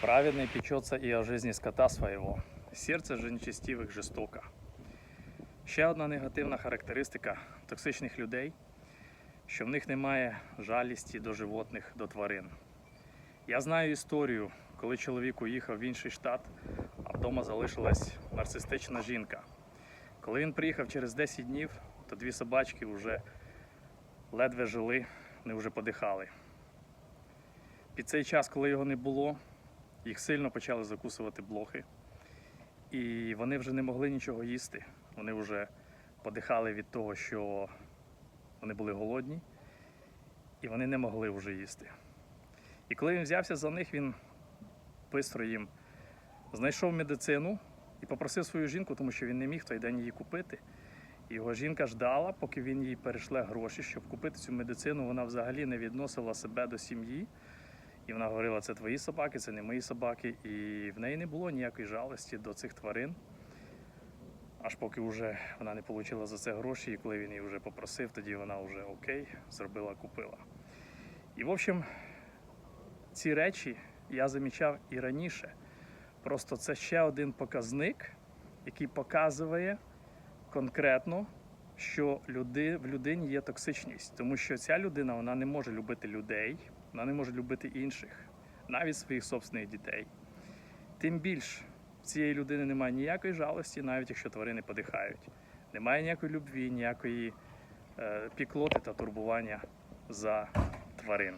Праведный печется и о жизни скота своего. Серце же нечестивих жестоко. Ще одна негативна характеристика токсичних людей, що в них немає жалісті до животних, до тварин. Я знаю історію, коли чоловік уїхав в інший штат, а вдома залишилась нарцистична жінка. Коли він приїхав через 10 днів, то дві собачки вже ледве жили, вони вже подихали. Під цей час, коли його не було, їх сильно почали закусувати блохи. І вони вже не могли нічого їсти. Вони вже подихали від того, що вони були голодні, і вони не могли вже їсти. І коли він взявся за них, він бистро їм знайшов медицину і попросив свою жінку, тому що він не міг той день її купити. Його жінка ждала, поки він їй перешле гроші, щоб купити цю медицину. Вона взагалі не відносила себе до сім'ї. І вона говорила, це твої собаки, це не мої собаки. І в неї не було ніякої жалості до цих тварин. Аж поки вже вона не отримала за це гроші, і коли він її вже попросив, тоді вона вже окей, зробила, купила. І в общем, ці речі я замічав і раніше. Просто це ще один показник, який показує конкретно, що люди, в людині є токсичність, тому що ця людина вона не може любити людей, вона не може любити інших, навіть своїх собственних дітей. Тим більш в цієї людини немає ніякої жалості, навіть якщо тварини подихають. Немає ніякої любві, ніякої е, піклоти та турбування за тварин.